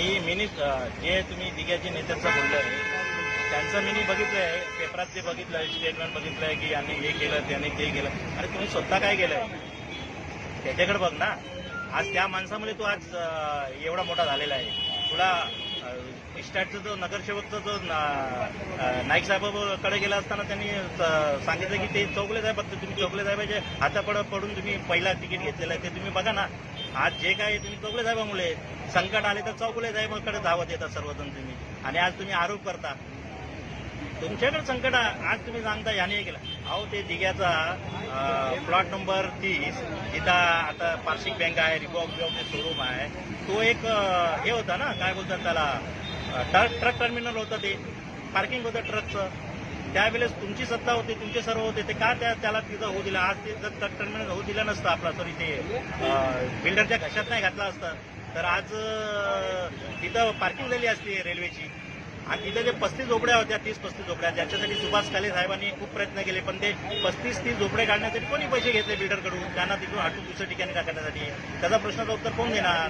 मी mini जे तुम्ही दिग्याचे नेत्यांचं आहे त्यांचं मी बघितलं आहे पेपरात ते बघितलंय स्टेटमेंट बघितलं आहे की यांनी हे केलं त्याने ते केलं. अरे तुम्ही स्वतः काय केलंय? त्याच्याकडे बघ ना. आज त्या माणसामुळे तू आज एवढा मोठा झालेला आहे. तुला इस्टाटचा जो नगरसेवकचा जो नाईक साहेबाकडे गेला असताना त्यांनी स- सांगितलं की ते चौगले साहेब तुम्ही चौगले साहेबाचे हातापड पडून तुम्ही पहिला तिकीट घेतलेलं आहे ते तुम्ही बघा ना. आज जे काय तुम्ही चौगले साहेबामुळे संकट आले तर चौगले साहेबांकडे धावत येतात सर्वजण तुम्ही. आणि आज तुम्ही आरोप करता. तुमच्याकडे संकट आहे. आज तुम्ही सांगता याने केलं. अहो ते दिघ्याचा प्लॉट नंबर तीस. जिथं आता पार्शिक बँक आहे रिबॉक बिबॉकचे शोरूम आहे. तो एक हे होता ना काय बोलतात त्याला ट्रक ट्रक टर्मिनल होतं ते. पार्किंग होतं ट्रकचं त्यावेळेस तुमची सत्ता होती तुमचे सर्व होते. ते का त्या त्याला तिथं होऊ दिलं? आज ते जर ट्रक टर्मिनल होऊ दिलं नसतं आपला सॉरी ते बिल्डरच्या घशात नाही घातलं असतं. तर आज तिथं पार्किंग झाली असती रेल्वेची आणि तिथे जे पस्तीस झोपड्या होत्या तीस पस्तीस झोपड्या. ज्याच्यासाठी सुभाष काले साहेबांनी खूप प्रयत्न केले पण ते पस्तीस तीस झोपडे काढण्यासाठी कोणी पैसे घेतले बिल्डरकडून? त्यांना तिथून हटून दुसऱ्या ठिकाणी टाकण्यासाठी त्याचा प्रश्नाचं उत्तर कोण देणार?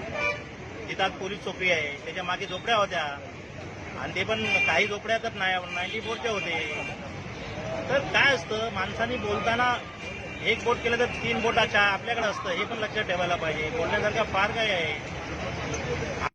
तिथं आज पोलीस चोपडी आहे. त्याच्यामागे झोपड्या होत्या. आणि ते पण काही झोपड्या तर नाही नाईन्टी फोरच्या होते. तर काय असतं माणसांनी बोलताना एक बोट केलं तर तीन बोटाच्या आपल्याकडे असतं. हे पण लक्षात ठेवायला पाहिजे. बोलण्यासारखं फार काय आहे. A